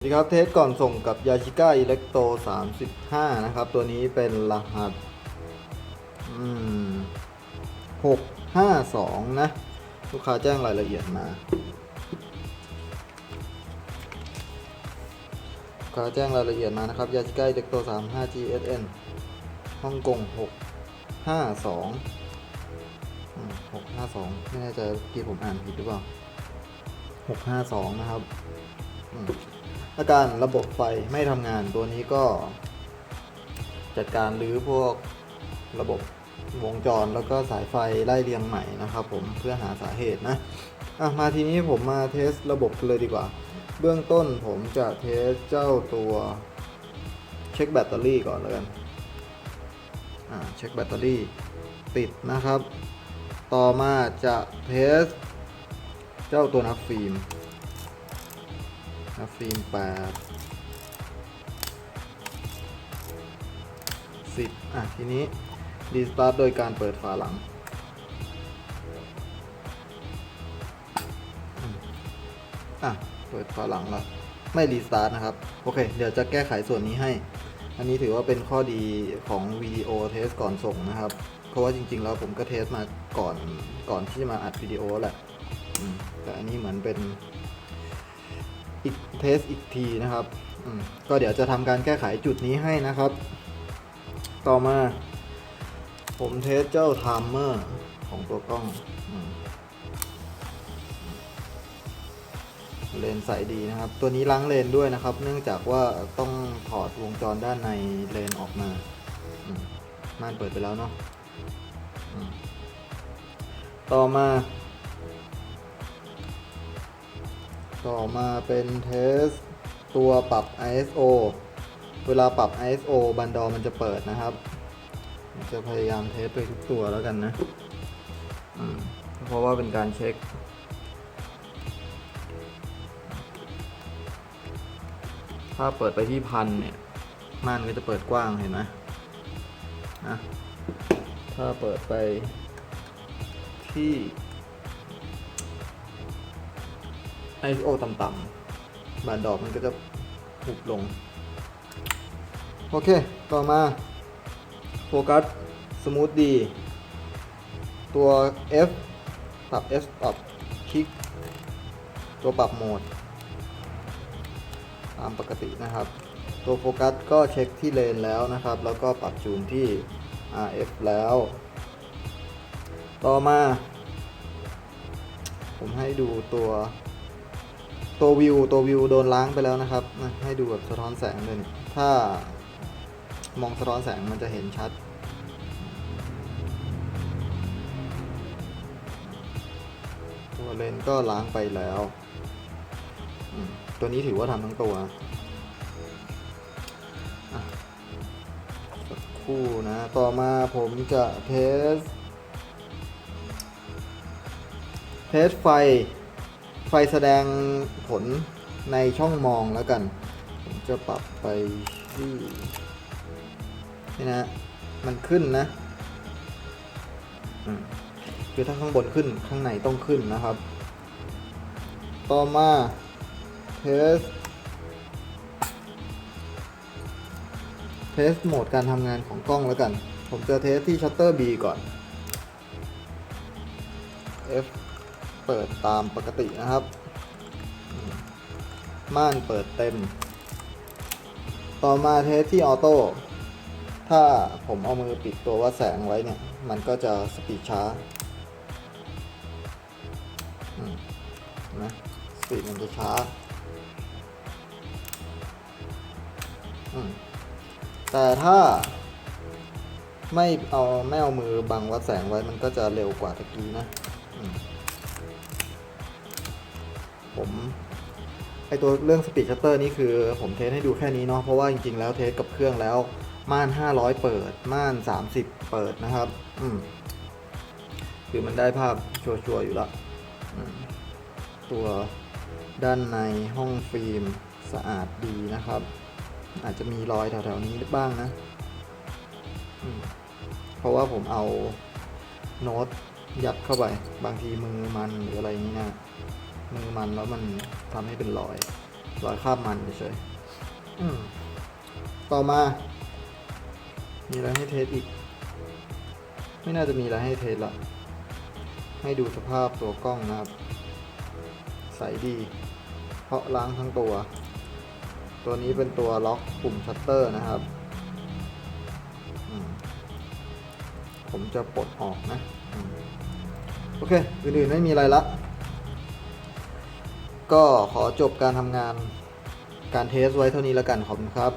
สวัสดีครับเทสก่อนส่งกับยาชิก้าอิเล็กโต35 นะครับ ตัวนี้เป็นรหัสอืม652นะ ลูกค้าแจ้งรายละเอียดมาลูกค้าแจ้งรายละเอียดมานะครับยาชิก้าอิเล็กโต35 GSN ฮ่องกง652อืม652 ไม่แน่ใจที่ผมอ่านผิดหรือเปล่า 652 นะครับอืม อาการระบบไฟไม่ทำงานตัวนี้ก็ จัดการรื้อพวกระบบวงจรแล้วก็สายไฟไล่เรียงใหม่นะครับผมเพื่อหาสาเหตุนะอะมาทีนี้ผมมาเทสระบบเลยดีกว่า เบื้องต้นผมจะเทสเจ้าตัวเช็คแบตเตอรี่ก่อนแล้วกันอ่าเช็คแบตเตอรี่ติดนะครับ ต่อมาจะเทส เจ้าตัวนับฟิล์ม นะฟิล์มแปดสิบอะ ทีนี้รีสตาร์ทโดยการเปิดฝาหลัง อะ เปิดฝาหลังแล้วไม่รีสตาร์ทนะครับ โอเค เดี๋ยวจะแก้ไขส่วนนี้ให้ อันนี้ถือว่าเป็นข้อดีของวิดีโอเทสก่อนส่งนะครับ เพราะว่าจริงๆแล้วผมก็เทสมาก่อนก่อนที่จะมาอัดวิดีโอแหละแต่อันนี้เหมือนเป็น อีกเทสอีกทีนะครับก็เดี๋ยวจะทำการแก้ไขจุดนี้ให้นะครับ ต่อมา ผมเทสเจ้าไทม์เมอร์ของตัวกล้องเลนใสดีนะครับ ตัวนี้ล้างเลนด้วยนะครับ เนื่องจากว่าต้องถอดวงจรด้านในเลนออกมาม่านเปิดไปแล้วเนาะต่อมา ต่อมาเป็นเทสตัวปรับ ISO เวลาปรับ ISO บันดอมันจะเปิดนะครับ จะพยายามเทสไปทุกตัวแล้วกันนะเพราะว่าเป็นการเช็คถ้าเปิดไปที่พันเนี่ยม่านก็จะเปิดกว้างเห็นไหมนะถ้าเปิดไปที่ ISO ต่ำๆบานดอกมันก็จะหุบลง โอเค ต่อมา โฟกัสสมูทดีตัว F ปรับ F ปรับคลิก ตัวปรับโหมด ตามปกตินะครับ ตัวโฟกัสก็เช็คที่เลนแล้วนะครับ แล้วก็ปรับจูนที่ RF แล้ว ต่อมา ผมให้ดูตัว ตัววิวตัววิวโดนล้างไปแล้วนะครับนะให้ดูแบบสะท้อนแสงเลยเนี่ยถ้ามองสะท้อนแสงมันจะเห็นชัด ตัวเลนก็ล้างไปแล้ว ตัวนี้ถือว่าทำทั้งตัวสักคู่นะ ต่อมาผมจะเทส เทสไฟ ไฟแสดงผลในช่องมองแล้วกัน ผมจะปรับไปที่นี่นะ มันขึ้นนะคือถ้าข้างบนขึ้นข้างในต้องขึ้นนะครับ ต่อมาเทสเทสโหมดการทำงานของกล้องแล้วกัน ผมจะเทสที่ชัตเตอร์ B ก่อน F เปิดตามปกตินะครับ ม่านเปิดเต็ม ต่อมาเทสที่ออโต้ ถ้าผมเอามือปิดตัววัดแสงไว้เนี่ย มันก็จะสปีดช้าเห็นไหมสปีดมันจะช้า แต่ถ้าไม่เอาไม่เอามือบังวัดแสงไว้มันก็จะเร็วกว่าตะกี้นะ ผมไอตัวเรื่องสปีดชัตเตอร์นี่คือผมเทสให้ดูแค่นี้เนาะเพราะว่าจริงๆแล้วเทสกับเครื่องแล้วม่าน 500 เปิด ม่าน 30 เปิดนะครับ อืมคือมันได้ภาพชัวร์ๆอยู่ล้วอืมตัวด้านในห้องฟิล์มสะอาดดีนะครับ อาจจะมีรอยแถวๆนี้บ้างนะเพราะว่าผมเอาโน้ตยัดเข้าไป บางทีมือมันหรืออะไรอย่างนี้นะ มือมันแล้วมันทำให้เป็นรอย รอยคราบมันเฉยๆต่อมา มีอะไรให้เทสอีก ไม่น่าจะมีอะไรให้เทสละ ให้ดูสภาพตัวกล้องนะครับ ใสดี เพราะล้างทั้งตัว ตัวนี้เป็นตัวล็อกปุ่มชัตเตอร์นะครับ ผมจะปลดออกนะ โอเค อื่นๆไม่มีอะไรละ ก็ขอจบการทำงานการเทสไว้เท่านี้แล้วกันขอบคุณครับ